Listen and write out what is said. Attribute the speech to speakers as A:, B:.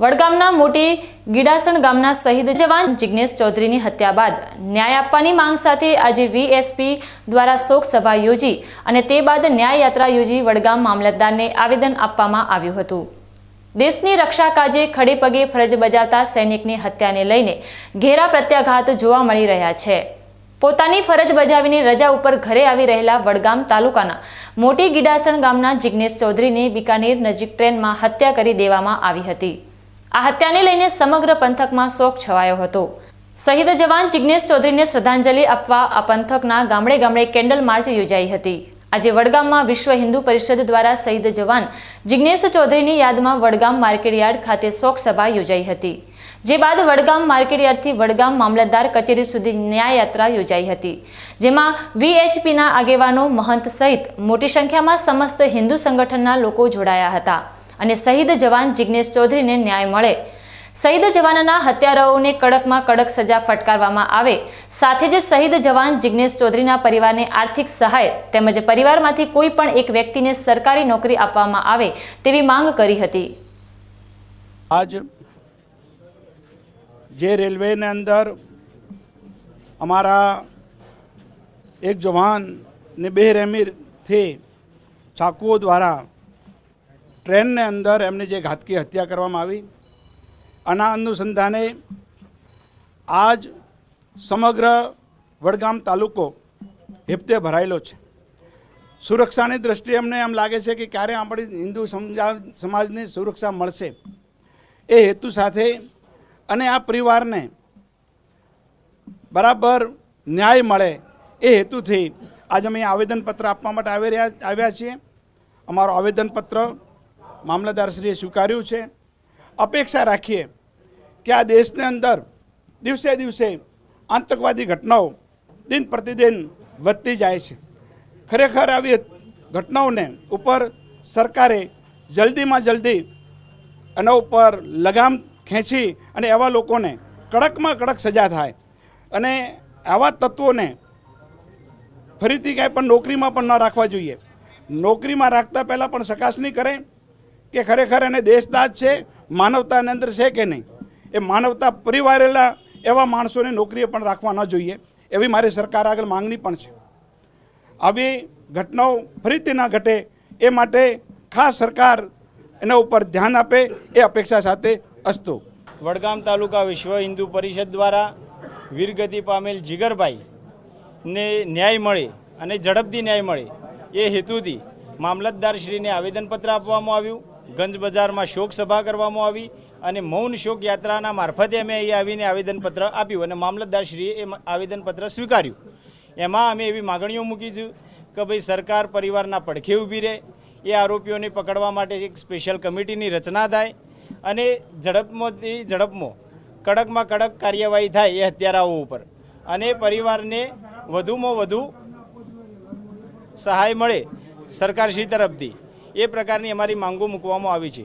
A: વડગામના મોટી ગીડાસણ ગામના શહીદ જવાન જિગ્નેશ ચૌધરીની હત્યા બાદ ન્યાય આપવાની માંગ સાથે આજે વીએસપી દ્વારા શોક સભા યોજી અને તે બાદ ન્યાય યાત્રા યોજી વડગામ મામલતદારને આવેદન આપવામાં આવ્યું હતું. દેશની રક્ષા કાજે ખડે પગે ફરજ બજાવતા સૈનિકની હત્યાને લઈને ઘેરા પ્રત્યાઘાત જોવા મળી રહ્યા છે. પોતાની ફરજ બજાવીને રજા ઉપર ઘરે આવી રહેલા વડગામ તાલુકાના મોટી ગીડાસણ ગામના જિગ્નેશ ચૌધરીને બિકાનેર નજીક ટ્રેનમાં હત્યા કરી દેવામાં આવી હતી. આ હત્યાને લઈને સમગ્ર પંથકમાં શોક છવાયો હતો. શહીદ જવાન જિગ્નેશ ચૌધરીને શ્રદ્ધાંજલિ આપવા આ પંથકના ગામડે ગામડે કેન્ડલ માર્ચ યોજાઈ હતી. આજે વડગામમાં વિશ્વ હિન્દુ પરિષદ દ્વારા શહીદ જવાન જિગ્નેશ ચૌધરીની યાદમાં વડગામ માર્કેટયાર્ડ ખાતે શોક સભા યોજાઈ હતી. જે બાદ વડગામ માર્કેટયાર્ડથી વડગામ મામલતદાર કચેરી સુધી ન્યાય યાત્રા યોજાઈ હતી. જેમાં વીએચપીના આગેવાનો મહંત સહિત મોટી સંખ્યામાં સમસ્ત હિન્દુ સંગઠનના લોકો જોડાયા હતા. અને શહીદ જવાન જિગ્નેશ ચૌધરીને ન્યાય મળે. શહીદ જવાનના હત્યારાઓને કડકમાં કડક સજા ફટકારવામાં આવે. સાથે જ શહીદ જવાન જિગ્નેશ ચૌધરીના પરિવારને આર્થિક સહાય તેમજ પરિવારમાંથી કોઈ પણ એક વ્યક્તિને સરકારી નોકરી આપવામાં આવે તેવી માંગ કરી હતી.
B: આજ જે રેલવેની અંદર અમારા એક જવાનને બેરહેમીથી ચાકુઓ દ્વારા ટ્રેનને અંદર એમને જે ઘાતકી હત્યા કરવામાં આવી. આના અનુસંધાને આજ સમગ્ર વડગામ તાલુકો હેપતે ભરાયેલો છે. સુરક્ષાની દ્રષ્ટિએ અમને એમ લાગે છે કે ક્યારે આપણી હિન્દુ સમજા- સમાજની સુરક્ષા મળશે એ હેતુ સાથે અને આ પરિવારને બરાબર ન્યાય મળે એ હેતુથી આજે અમે આવેદનપત્ર આપવા માટે આવી રહ્યા, આવ્યા છીએ. અમારો આવેદનપત્ર મામલતદારશ્રીએ સ્વીકાર્યું છે. અપેક્ષા રાખીએ કે આ દેશની અંદર દિવસે દિવસે આતંકવાદી ઘટનાઓ દિન પ્રતિદિન વધતી જાય છે. ખરેખર આવી ઘટનાઓને ઉપર સરકારે જલ્દીમાં જલ્દી એના ઉપર લગામ ખેંચી અને એવા લોકોને કડકમાં કડક સજા થાય અને આવા તત્વોને ફરીથી ક્યાંય પણ નોકરીમાં પણ ન રાખવા જોઈએ. નોકરીમાં રાખતા પહેલાં પણ ચકાસણી કરે. કે ખરેખર એને દેશદાજ છે, માનવતાની અંદર છે કે નહીં? એ માનવતા પરિવારેલા એવા માણસોને નોકરીએ પણ રાખવા ન જોઈએ, એવી મારી સરકાર આગળ માંગણી પણ છે. આવી ઘટનાઓ ફરીથી ના ઘટે, એ માટે ખાસ સરકાર એના ઉપર ધ્યાન આપે, એ અપેક્ષા સાથે અસ્તુ.
C: વડગામ તાલુકા વિશ્વ હિન્દુ પરિષદ દ્વારા વીરગતિ પામેલ જીગરભાઈ ને ન્યાય મળે અને ઝડપથી ન્યાય મળે, એ હેતુથી મામલતદારશ્રીને આવેદનપત્ર આપવામાં આવ્યું. ગંજ બજારમાં શોક સભા કરવામાં આવી અને મૌન શોક યાત્રાના મારફતે અમે અહીં આવીને આવેદનપત્ર આપ્યું અને મામલતદારશ્રીએ એ આવેદનપત્ર સ્વીકાર્યું. એમાં અમે એવી માગણીઓ મૂકી છે કે ભાઈ સરકાર પરિવારના પડખે ઊભી રહે, એ આરોપીઓને પકડવા માટે એક સ્પેશિયલ કમિટીની રચના થાય અને ઝડપમાંથી ઝડપમાં કડકમાં કડક કાર્યવાહી થાય એ હત્યારાઓ ઉપર. અને પરિવારને વધુમાં વધુ સહાય મળે સરકારશ્રી તરફથી. એ પ્રકારની અમારી માંગો મૂકવામાં આવી છે.